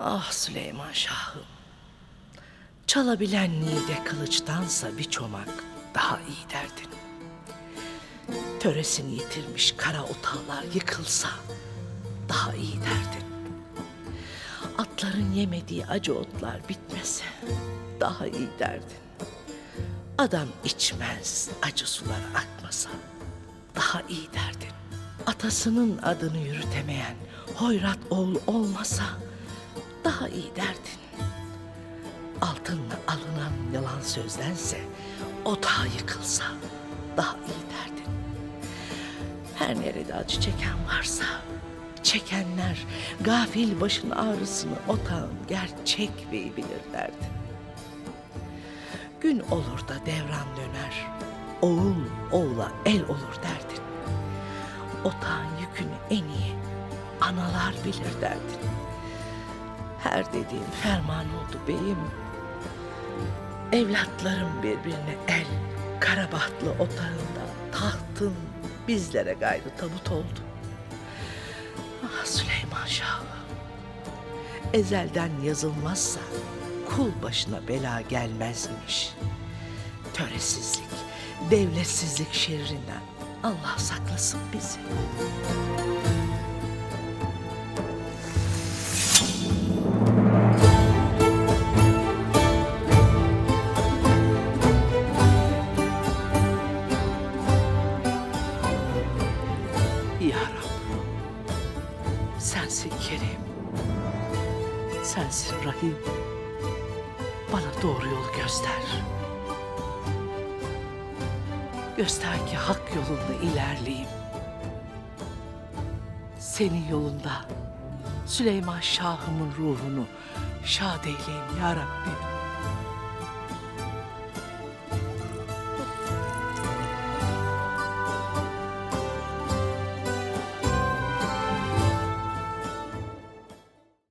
Ah Süleyman Şahım. Çalabilen nide kılıçtansa bir çomak daha iyi derdin. Töresini yitirmiş kara otağlar yıkılsa daha iyi derdin. Atların yemediği acı otlar bitmese daha iyi derdin. Adam içmez acı sular akmasa daha iyi derdin. Atasının adını yürütemeyen hoyrat oğul olmasa daha iyi derdin. Altınla alınan yalan sözdense otağı yıkılsa daha iyi derdin. Her nerede acı çeken varsa çekenler gafil başın ağrısını otağın gerçek beyi bilir derdin. Gün olur da devran döner, oğul oğula el olur derdin. Otağın yükünü en iyi analar bilir derdin. Her dediğin ferman oldu beyim. Evlatlarım birbirine el, karabahtlı otağında tahtın bizlere gayrı tabut oldu. Ah Süleyman Şah. Ezelden yazılmazsa kul başına bela gelmezmiş. Töresizlik, devletsizlik şerrinden Allah saklasın bizi. Ya Rab, sensin Kerim, sensin Rahim. Bana doğru yolu göster. Göster ki hak yolunda ilerleyeyim. Senin yolunda Süleyman Şah'ımın ruhunu şad eyleyim ya Rabbi.